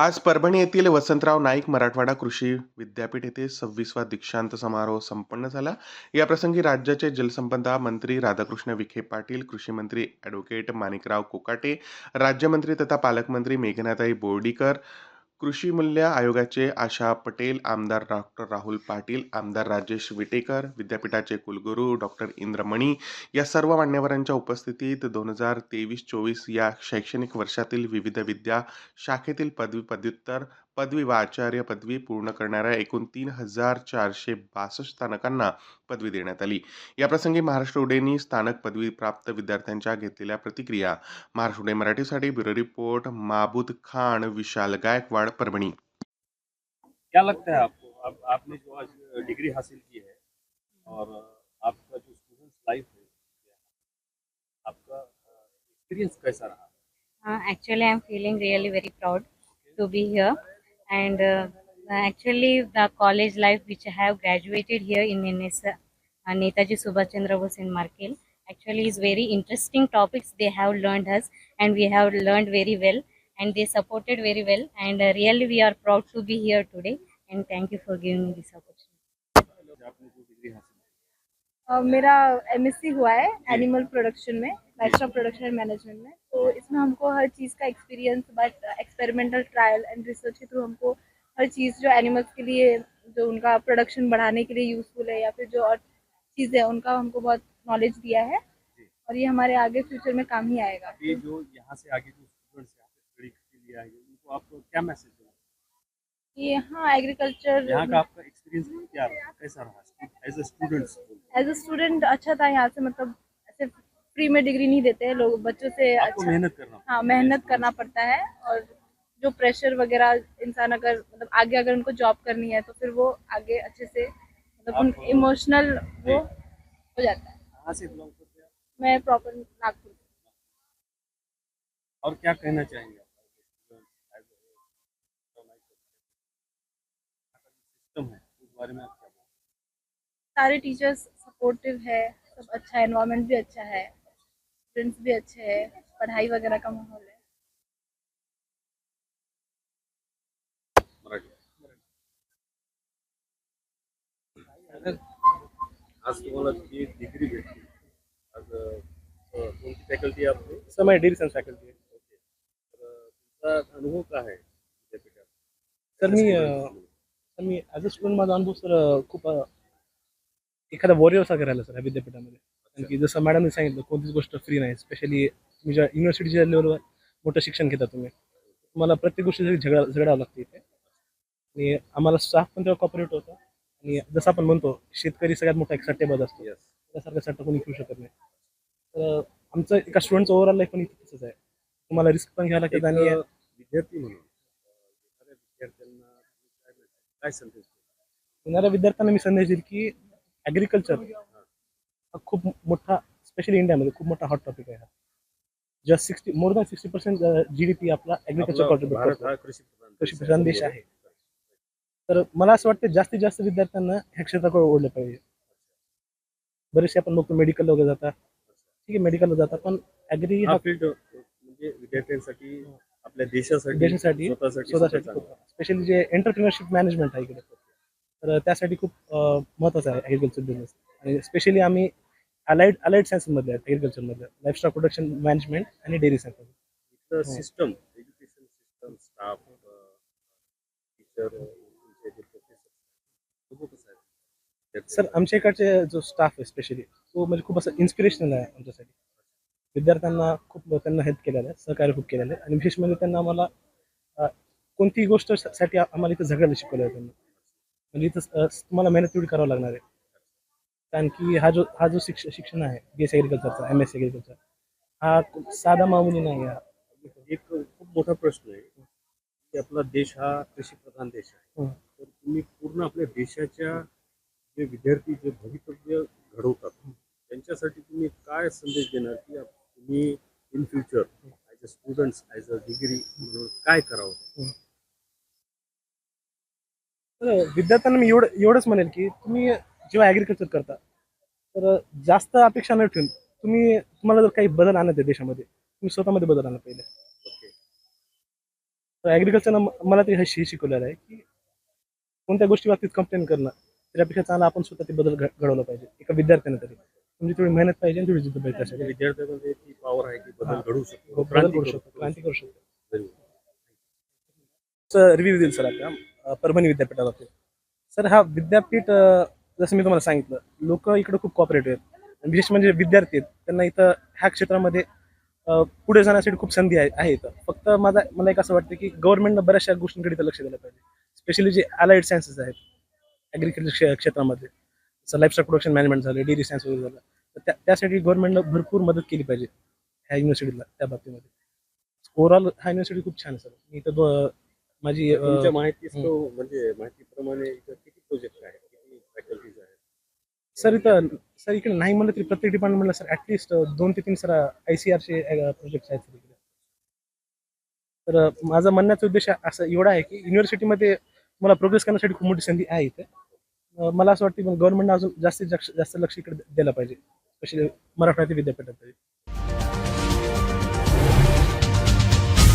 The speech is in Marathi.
आज परभणी येथील वसंतराव नाईक मराठवाडा कृषी विद्यापीठ येथे सव्वीसवा दीक्षांत समारोह संपन्न झाला. याप्रसंगी राज्याचे जलसंपदा मंत्री राधाकृष्ण विखे पाटील कृषी मंत्री ॲडव्होकेट माणिकराव कोकाटे राज्यमंत्री तथा पालकमंत्री मेघनाताई बोर्डीकर कृषी मूल्य आयोगाचे आशा पटेल आमदार डॉक्टर राहुल पाटील आमदार राजेश विटेकर विद्यापीठाचे कुलगुरू डॉक्टर इंद्रमणी या सर्व मान्यवरांच्या उपस्थितीत दोन हजार तेवीस चोवीस या शैक्षणिक वर्षातील विविध विद्या शाखेतील पदवी पदव्युत्तर पदवी व आचार्य पदवी पूर्ण करणाऱ्या एकूण तीन हज़ार चारशे बासष्ट स्थानकांना पदवी देण्यात आली. याप्रसंगी महाराष्ट्र उडेनी स्थानक पदवी प्राप्त विद्यार्थ्यांच्या घेतलेल्या प्रतिक्रिया महाराष्ट्र उडे मराठीसाठी ब्युरो रिपोर्ट माबूद खान विशाल गायकवाड परभणी. क्या लगता है आपको? आप, आपने जो आज डिग्री हासिल की है और आपका जो स्टूडेंट्स लाइफ है आपका एक्सपीरियंस कैसा रहा? Uh, actually, I'm feeling really very proud to be here. And uh, actually, the college life which I have graduated here in NS, uh, Netaji Subhash Chandra Bose in Markel actually is very interesting topics they have learned us and we have learned very well and they supported very well and uh, really we are proud to be here today and thank you for giving me this opportunity. अ, मेरा एमएससी हुआ है एनिमल प्रोडक्शन में बैचलर प्रोडक्शन एंड मैनेजमेंट में। तो इसमें हमको हर चीज़ का experience but experimental trial and research K through हमको हर चीज़ जो एनिमल्स के लिए जो उनका प्रोडक्शन बढ़ाने के लिए यूज़फुल है या फिर जो और चीज़ें हैं उनका हमको बहुत नॉलेज दिया है। और ये हमारे आगे फ्यूचर में काम ही आएगा। अभी जो यहाँ से आगे जो स्टूडेंट्स यहाँ स्टडी के लिए आएँगे उनको आप क्या मैसेज देना ये हाँ एग्रीकल्चर यहाँ का आपका एक्सपीरियंस क्या कैसा रहा? As a students as a student अच्छा था यहाँ से मतलब ऐसे फ्री में डिग्री नहीं देते हैं लोग बच्चों से अच्छा मेहनत करना हाँ मेहनत करना पड़ता है और जो प्रेशर वगैरह इंसान अगर मतलब आगे अगर उनको जॉब करनी है तो फिर वो आगे अच्छे से मतलब उन इमोशनल वो हो जाता है? मैं प्रॉपर नागपुर और क्या कहना चाहेंगे आप? सिस्टम है उस बारे में आप क्या सारे टीचर्स सपोर्टिव है सब अच्छा है एनवायरनमेंट भी अच्छा है स्टूडेंट्स भी अच्छे हैं पढ़ाई वगैरह का माहौल है। आज तुम्हाला जी डिग्री भेटली आज कोणती फॅकल्टी आपली? समय डेअरी फॅकल्टी आहे. ओके तर तुमचा अनुभव काय आहे विद्यापीठात? सर मी सर मी ॲज अ स्टुडंट माझा अनुभव सर खूप एखादा वॉरियर सारखा राहिला सर या विद्यापीठामध्ये कारण की जसं मॅडमने सांगितलं कोणतीच गोष्ट फ्री नाही स्पेशली तुम्ही ज्या युनिव्हर्सिटीच्या लेवलवर मोठं शिक्षण घेता तुम्ही तुम्हाला प्रत्येक गोष्टीसाठी झगडा झगडावं लागते इथे. आणि आम्हाला स्टाफ पण तेव्हा कॉपरेट होता. आणि जसं आपण म्हणतो शेतकरी सगळ्यात मोठा एक सट्टेबाज असतो. त्यासारखा सट्टा कोणी घेऊ शकत नाही. तर आमचं एका स्टुडंटचं ओव्हरऑल लाईफ पण इथे तसंच आहे. तुम्हाला रिस्क पण घ्यावं एक लागतं आणि विद्यार्थी म्हणून विद्यार्थ्यांना काय संदेश? येणाऱ्या विद्यार्थ्यांना मी संदेश देईल की ॲग्रिकल्चर हा खूप मोठा स्पेशली इंडियामध्ये खूप मोठा हॉट टॉपिक आहे हा. Just sixty more than sixty percent G D P आपला ॲग्रिकल्चर आपला कॉन्ट्रीब्युट करतो. हा कृषी प्रधान देश आहे. तर मला असं वाटतं जास्तीत जास्त विद्यार्थ्यांना ह्या क्षेत्राकडे ओढलं पाहिजे. बरेचसे आपण बघतो मेडिकल वगैरे जातात. ठीक आहे मेडिकलला जातात पण ॲग्री हा हा फील्ड म्हणजे विद्यार्थ्यांसाठी आपल्या देशासाठी देशासाठी, स्वतःसाठी स्पेशली जे एंटरप्रिनरशिप मॅनेजमेंट आहे इकडे. तर त्यासाठी खूप अं, महत्त्वाचं आहे ॲग्रिकल्चर बिझनेस आणि स्पेशली आम्ही अलाइड अलाइड सायन्समधले आहेत ॲग्रिकल्चरमधले लाईफस्टॉक प्रोडक्शन मॅनेजमेंट आणि dairy science system education system staff teacher sir आमच्या इकडचे जो स्टाफ आहे स्पेशली तो म्हणजे खूप असं इन्स्पिरेशनल आहे आमच्यासाठी. विद्यार्थ्यांना खूप त्यांना हेल्प केलेलं आहे सहकार्य खूप केलेलं आहे. आणि विशेष म्हणजे त्यांना आम्हाला कोणतीही गोष्टसाठी आम्हाला इथं झगडायला शिकवलं आहे त्यांना. म्हणजे इथं तुम्हाला मेहनत तेवढी करावं लागणार आहे. कारण की हा जो हा जो शिक्ष शिक्षण आहे बी एस ॲग्रिकल्चरचा एम एस ॲग्रिकल्चर हा साधा मामुली नाही आहे. एक खूप मोठा प्रश्न आहे की आपला देश हा कृषी प्रधान देश आहे. तर तुम्ही पूर्ण आपल्या देशाच्या जे विद्यार्थी जे भवितव्य घडवतात त्यांच्यासाठी तुम्ही काय संदेश देणार की तुम्ही in future as a students as a degree म्हणून काय करावं? विद्यार्थ्यांना मी एवढं एवढंच म्हणेल की तुम्ही जेव्हा ॲग्रिकल्चर करता तर जास्त अपेक्षा न ठेवून तुम्ही तुम्हाला जर काही बदल आणत आहे देशामध्ये तुम्ही स्वतःमध्ये बदल आणला पहिले. तर ॲग्रिकल्चरनं मला तरी हे शिकवलेलं आहे की कोणत्या गोष्टी बाबतीत कंप्लेंट करणं त्याच्यापेक्षा चांगला आपण स्वतः ते बदल घडवलं पाहिजे एका विद्यार्थ्याने तरी. तुमची थोडी मेहनत पाहिजे आणि थोडी जिद्द पाहिजे. म्हणजे विद्यार्थ्यामध्ये ती पॉवर आहे की बदल हा. घडवू शकतो. बदल क्रांती करू शकतो. क्रांती करू शकतो. रिव्ह्यू देईल सर आपल्या परभणी विद्यापीठाबाबतीत सर हा विद्यापीठ जसं मी तुम्हाला सांगितलं लोक इकडे खूप कॉपरेटिव्ह आहेत. विशेष म्हणजे विद्यार्थी आहेत. त्यांना इथं ह्या क्षेत्रामध्ये पुढे जाण्यासाठी खूप संधी आहे आहे इथं. फक्त माझा मला एक असं वाटतं की गव्हर्नमेंटनं बऱ्याचशा गोष्टींकडे इथं लक्ष दिलं पाहिजे. स्पेशली जे अलाइड सायन्सेस आहेत ॲग्रिकल्चर क्षेत्रामध्ये. जसं लाईफस्टाईल प्रोडक्शन मॅनेजमेंट झालं डेअरी सायन्स वगैरे झालं. तर त्या त्यासाठी गव्हर्नमेंटनं भरपूर मदत केली पाहिजे ह्या युनिव्हर्सिटीला त्या बाबतीमध्ये. ओव्हरऑल हा युनिव्हर्सिटी खूप छान आहे सर. मी इथं माझी तुमच्या म्हणजे माहितीप्रमाणे इथं किती प्रोजेक्ट आहेत किती फॅकल्टीज आहेत? सर इथं सर इकडे नाही म्हणलं तरी प्रत्येक डिपार्टमेंटला सर ॲटलिस्ट दोन ते तीन सर आय सी आरचे प्रोजेक्ट आहेत सर इकडे. तर माझा म्हणण्याचा उद्देश असं एवढा आहे की युनिव्हर्सिटीमध्ये मला प्रोग्रेस करण्यासाठी खूप मोठी संधी आहे इथे. मला असं वाटतं की गव्हर्नमेंटनं अजून जास्तीत जास्त जास्त लक्ष इकडे द्यायला पाहिजे स्पेशली मराठवाड्यातील विद्यापीठात